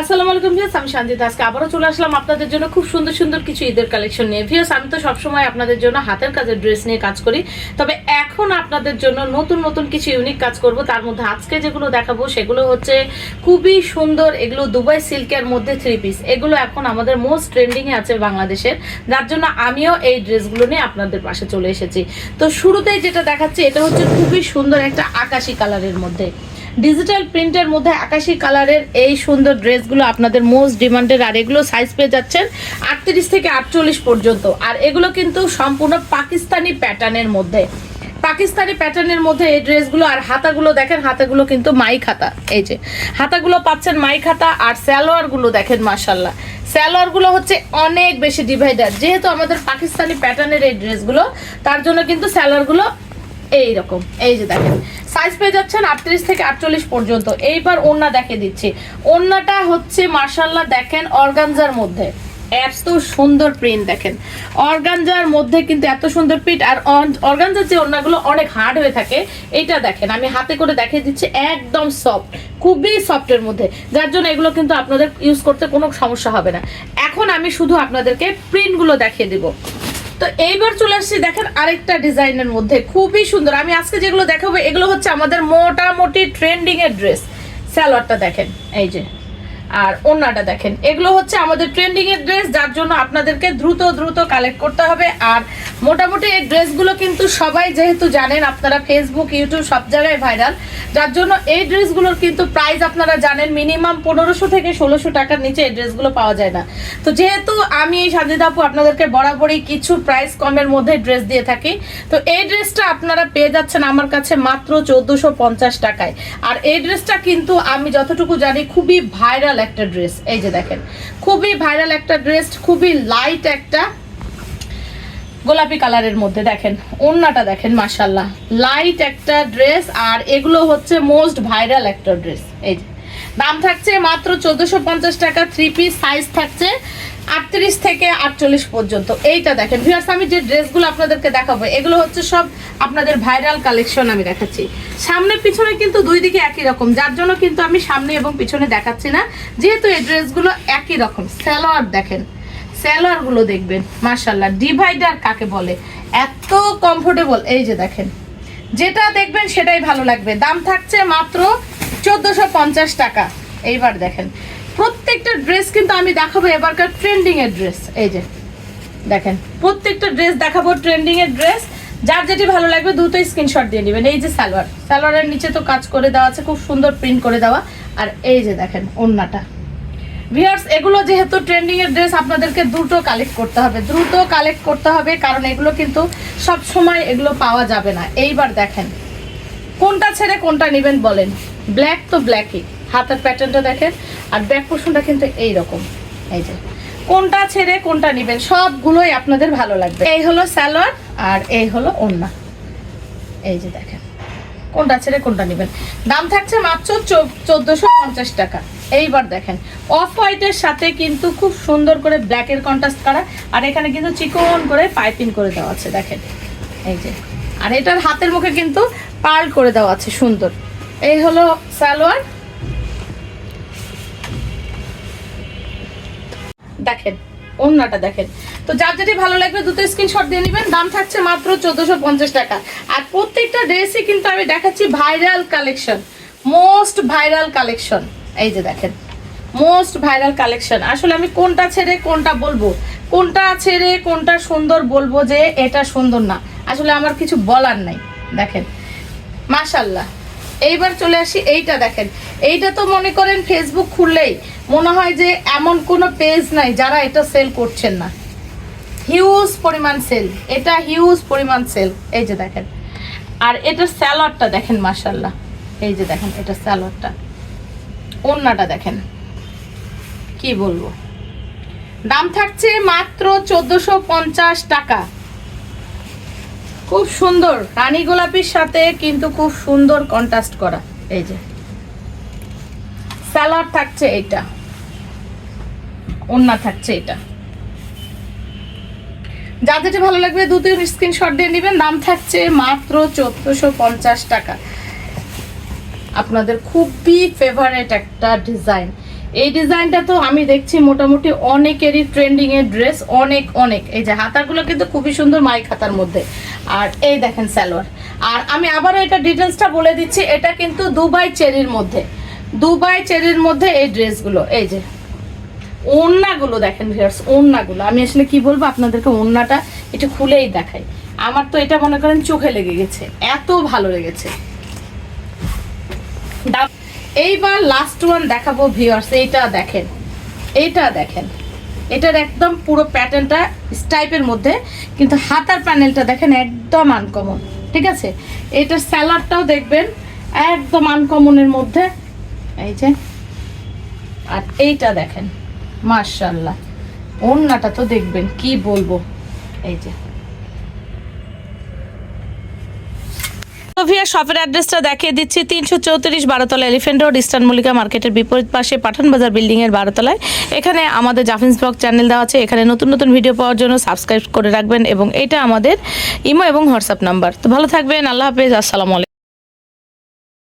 আসসালামু আলাইকুম ভিউস আমি সঞ্জিত। আজকে আবারও চলে আসলাম আপনাদের জন্য খুব সুন্দর সুন্দর কিছু ঈদের কালেকশন নিয়ে। ভিউস আমি তো সবসময় আপনাদের জন্য হাতের কাজের ড্রেস নিয়ে কাজ করি। তবে এখন আপনাদের জন্য নতুন নতুন কিছু ইউনিক কাজ করব। তার মধ্যে আজকে যেগুলো দেখাবো, সেগুলো হচ্ছে খুবই সুন্দর, এগুলো দুবাই সিল্কের মধ্যে থ্রি পিস এগুলো এখন আমাদের মোস্ট ট্রেন্ডিং এ আছে বাংলাদেশের। যার জন্য আমিও এই ড্রেসগুলো নিয়ে আপনাদের পাশে চলে এসেছি। তো শুরুতেই যেটা দেখাচ্ছি, এটা হচ্ছে খুবই সুন্দর একটা আকাশি কালারের মধ্যে। ডিজিটাল প্রিন্টের মধ্যে আকাশি কালারের এই সুন্দর ড্রেসগুলো আপনাদের মোস্ট ডিমান্ডেড আর এগুলো সাইজ পেয়ে যাচ্ছেন আটত্রিশ থেকে আটচল্লিশ পর্যন্ত। আর এগুলো কিন্তু সম্পূর্ণ পাকিস্তানি প্যাটার্নের মধ্যে। পাকিস্তানি প্যাটার্নের মধ্যে এই ড্রেসগুলো আর হাতাগুলো দেখেন, হাতাগুলো কিন্তু মাই খাতা। এই যে, হাতাগুলো পাচ্ছেন মাই খাতা আর স্যালোয়ারগুলো দেখেন মাসাল্লাহ স্যালোয়ারগুলো হচ্ছে অনেক বেশি ডিভাইডার যেহেতু আমাদের পাকিস্তানি প্যাটার্নের এই ড্রেসগুলো, তার জন্য কিন্তু স্যালোয়ারগুলো এইরকম। এই যে দেখেন সাইজ পেয়ে যাচ্ছেন আটত্রিশ থেকে আটচল্লিশ পর্যন্ত। এইবার ওড়না দেখে দিচ্ছি। ওড়নাটা হচ্ছে মার্শাল্লাহ দেখেন, অর্গানজার মধ্যে। এত সুন্দর প্রিন্ট দেখেন। অর্গানজার মধ্যে কিন্তু এত সুন্দর প্রিন্ট আর অর্গানজার যে ওড়নাগুলো অনেক হার্ড হয়ে থাকে, এইটা দেখেন, আমি হাতে করে দেখিয়ে দিচ্ছি, একদম সফট খুবই সফটের মধ্যে। যার জন্য এগুলো কিন্তু আপনাদের ইউজ করতে কোনো সমস্যা হবে না। এখন আমি শুধু আপনাদেরকে প্রিন্টগুলো দেখিয়ে দিব। তো এইবার চলে আসছি, দেখেন আরেকটা ডিজাইনের মধ্যে। খুবই সুন্দর। আমি আজকে যেগুলো দেখাবো, এগুলো হচ্ছে আমাদের মোটামুটি ট্রেন্ডিং এর ড্রেস স্যালোয়ারটা দেখেন, এই যে। আর ওড়নাটা দেখেন। এগুলো হচ্ছে আমাদের ট্রেন্ডিং এর ড্রেস যার জন্য আপনাদেরকে দ্রুত দ্রুত কালেক্ট করতে হবে। আর মোটামুটি এই ড্রেসগুলো কিন্তু সবাই যেহেতু জানেন, আপনারা ফেসবুক ইউটিউব সব জায়গায় ভাইরাল যার জন্য এই ড্রেসগুলোর কিন্তু প্রাইস আপনারা জানেন মিনিমাম পনেরোশো থেকে ষোলোশো টাকার নিচে এই ড্রেসগুলো পাওয়া যায় না। তো যেহেতু আমি এই সাজিদা আপু আপনাদেরকে বরাবরই কিছু প্রাইস কমের মধ্যে ড্রেস দিয়ে থাকি, তো এই ড্রেসটা আপনারা পেয়ে যাচ্ছেন আমার কাছে মাত্র চোদ্দোশো টাকায়। আর এই ড্রেসটা কিন্তু আমি যতটুকু জানি খুবই ভাইরাল একটা ড্রেস এই যে দেখেন, খুবই ভাইরাল একটা ড্রেস খুবই লাইট একটা গোলাপি কালারের মধ্যে দেখেন, ওড়নাটা দেখেন মাসাল্লাহ লাইট একটা ড্রেস আর এগুলো হচ্ছে মোস্ট ভাইরাল একটা ড্রেস এই যে দাম থাকছে মাত্র চোদ্দোশো পঞ্চাশ টাকা থ্রি পিস সাইজ থাকছে আটত্রিশ থেকে আটচল্লিশ পর্যন্ত। এইটা দেখেন ভিউয়ার্স আমি যে ড্রেসগুলো আপনাদেরকে দেখাবো, এগুলো হচ্ছে সব আপনাদের ভাইরাল কালেকশন আমি দেখাচ্ছি। সামনে পিছনে কিন্তু দুই দিকে একই রকম, যার জন্য কিন্তু আমি সামনে এবং পিছনে দেখাচ্ছি না। যেহেতু এই ড্রেসগুলো একই রকম স্যালোয়ার দেখেন স্যালোয়ারগুলো দেখবেন মার্শাল্লাহ ডিভাইডার কাকে বলে? এত কমফোর্টেবল এই যে দেখেন, যেটা দেখবেন সেটাই ভালো লাগবে। দাম থাকছে মাত্র চোদ্দোশো পঞ্চাশ টাকা। এইবার দেখেন, প্রত্যেকটা ড্রেস কিন্তু আমি দেখাবো এবারকার ট্রেন্ডিং এর ড্রেস এই যে, দেখেন, প্রত্যেকটা ড্রেস দেখাবো ট্রেন্ডিং এর ড্রেস যার যেটি ভালো লাগবে দ্রুত স্ক্রিনশট দিয়ে নেবেন। এই যে সালোয়ার, সালোয়ারের নিচে তো কাজ করে দেওয়া আছে, খুব সুন্দর প্রিন্ট করে দেওয়া। আর এই যে দেখেন, ওন্নাটা। ভিউয়ার্স এগুলো যেহেতু ট্রেন্ডিং এর ড্রেস আপনাদেরকে দ্রুত কালেক্ট করতে হবে। দ্রুত কালেক্ট করতে হবে, কারণ এগুলো কিন্তু সব সময় এগুলো পাওয়া যাবে না। এইবার দেখেন, কোনটা ছেড়ে কোনটা নেবেন বলেন। ব্ল্যাক তো ব্ল্যাকই হাতের প্যাটার্নটা দেখেন, আর ব্যাক পোর্শনটা কিন্তু এই রকম এই যে, কোনটা ছেড়ে কোনটা নেবেন, সবগুলোই আপনাদের ভালো লাগবে। এই হলো স্যালোয়ার আর এই হলো ওড়না। এই যে দেখেন, কোনটা ছেড়ে কোনটা নেবেন। দাম থাকছে মাত্র চোদ্দোশো পঞ্চাশ টাকা। এইবার দেখেন অফ হোয়াইটের সাথে কিন্তু খুব সুন্দর করে ব্ল্যাকের কন্ট্রাস্ট করা, আর এখানে কিন্তু চিকন করে পাইপিং করে দেওয়া আছে, দেখেন। এই যে, আর এটার হাতের মুখে কিন্তু পার্ল করে দেওয়া আছে, সুন্দর। এই হলো সালোয়ার। দেখেন, ওন্নাটা দেখেন। তো যার যেটি ভালো লাগবে দুটো স্ক্রিনশট দিয়ে নেবেন, দাম থাকছে মাত্র চোদ্দোশো টাকা। আর প্রত্যেকটা ড্রেসই কিন্তু আমি দেখাচ্ছি viral collection most viral collection এই যে দেখেন মোস্ট ভাইরাল কালেকশন আসলে আমি কোনটা ছেড়ে কোনটা বলব? কোনটা ছেড়ে কোনটা সুন্দর বলব যে এটা সুন্দর না? আসলে আমার কিছু বলার নাই। দেখেন মাশাল্লাহ এইবার চলে আসি, এইটা দেখেন। এইটা তো মনে করেন ফেসবুক খুললেই মনে হয় যে এমন কোনো পেজ নাই যারা এটা সেল করছেন না। হিউজ পরিমাণ সেল এটা হিউজ পরিমাণ সেল এই যে দেখেন। আর এটার স্যালাডটা দেখেন মাশাল্লাহ এই যে দেখেন, এটা স্যালাডটা অন্যটা দেখেন। কি বলব? দাম থাকছে মাত্র চোদ্দোশো টাকা। খুব সুন্দর। রানী গোলাপির সাথে কিন্তু খুব সুন্দর কন্ট্রাস্ট করা। এই যে। স্যালাড থাকছে এটা ওন্না থাকছে এটা যা যেটা ভালো লাগবে দু তিন স্ক্রিনশট দিয়ে নেবেন। দাম থাকছে মাত্র চোদ্দোশো পঞ্চাশ টাকা। আপনাদের খুবই ফেভারেট একটা ডিজাইন এই ডিজাইনটা তো আমি দেখছি মোটামুটি অনেকেরই ট্রেন্ডিং এর ড্রেস অনেক অনেক। এই যে হাতাগুলো কিন্তু খুবই সুন্দর মাইক হাতার মধ্যে। আর এই দেখেন সালোয়ার। আর আমি আবারও এটা ডিটেলসটা বলে দিচ্ছি, এটা কিন্তু দুবাই চেরির মধ্যে। দুবাই চেরির মধ্যে এই ড্রেসগুলো এই যে। ওড়নাগুলো দেখেন ভিউয়ার্স ওড়নাগুলো আমি আসলে কি বলব আপনাদেরকে ওড়নাটা একটু খুলেই দেখাই। আমার তো এটা মনে করেন চোখে লেগে গেছে। এত ভালো লেগেছে। দাম- এইবার লাস্ট ওয়ান দেখাবো ভিউয়ার্স এইটা দেখেন এইটা দেখেন। এটার একদম পুরো প্যাটার্নটা স্টাইপের মধ্যে, কিন্তু হাতার প্যানেলটা দেখেন একদম আনকমন ঠিক আছে? এটার স্যালাডটাও দেখবেন, একদম আনকমনের মধ্যে। এই যে, আর এইটা দেখেন মার্শাল্লাহ ওড়নাটা তো দেখবেন, কি বলব? এই যে। সোভিয়া শপের অ্যাড্রেসটা দেখিয়ে দিচ্ছি। তিনশো চৌত্রিশ বারোতলা এলিফেন্ট রোড ইস্টার্ন মল্লিকা মার্কেটের বিপরীত পাশে পাঠান বাজার বিল্ডিং এর বারোতলায়। এখানে আমাদের জাফিন্স ব্লগ চ্যানেল দেওয়া আছে। এখানে নতুন নতুন ভিডিও পাওয়ার জন্য সাবস্ক্রাইব করে রাখবেন এবং এটা আমাদের ইমো এবং হোয়াটসঅ্যাপ নাম্বার। তো ভালো থাকবেন, আল্লাহ হাফেজ, আসসালামু আলাইকুম।